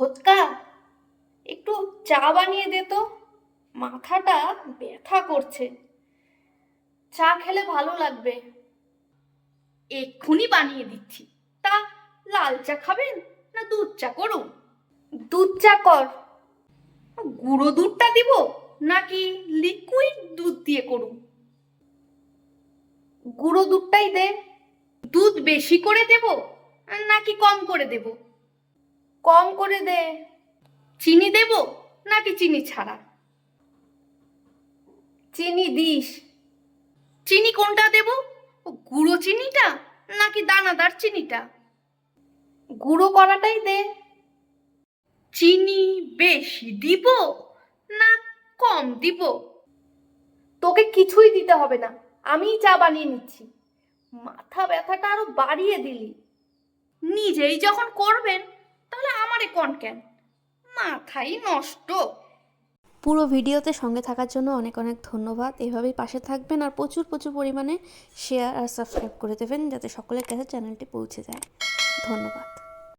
হোৎকা একটু চা বানিয়ে দে তো। মাথাটা ব্যথা করছে। চা খেলে ভালো লাগবে। এক্ষুনি বানিয়ে দিচ্ছি। তা লাল চা খাবেন না দুধ চা করুন? দুধ চা কর। গুঁড়ো দুধটা দিব নাকি লিকুইড দুধ দিয়ে করুন? গুঁড়ো দুধটাই দে। দুধ বেশি করে দেব নাকি কম করে দেব? কম করে দে। চিনি দেব নাকি চিনি ছাড়া? চিনি দিস। চিনি কোনটা দেব? গুঁড়ো চিনিটা নাকি দানাদার চিনিটা? গুঁড়ো করাটাই দে। চিনি বেশি দিব না কম দিব? তোকে কিছুই দিতে হবে না আমিই চা বানিয়ে নিচ্ছি। মাথা ব্যথাটা আরও বাড়িয়ে দিলি। নিজেই যখন করবেন আমারে কন কেন? মাথাই নষ্ট। পুরো ভিডিওতে সঙ্গে থাকার জন্য অনেক অনেক ধন্যবাদ। এভাবেই পাশে থাকবেন আর প্রচুর প্রচুর পরিমাণে শেয়ার আর সাবস্ক্রাইব করে দেবেন যাতে সকলের কাছে চ্যানেলটি পৌঁছে যায়। ধন্যবাদ।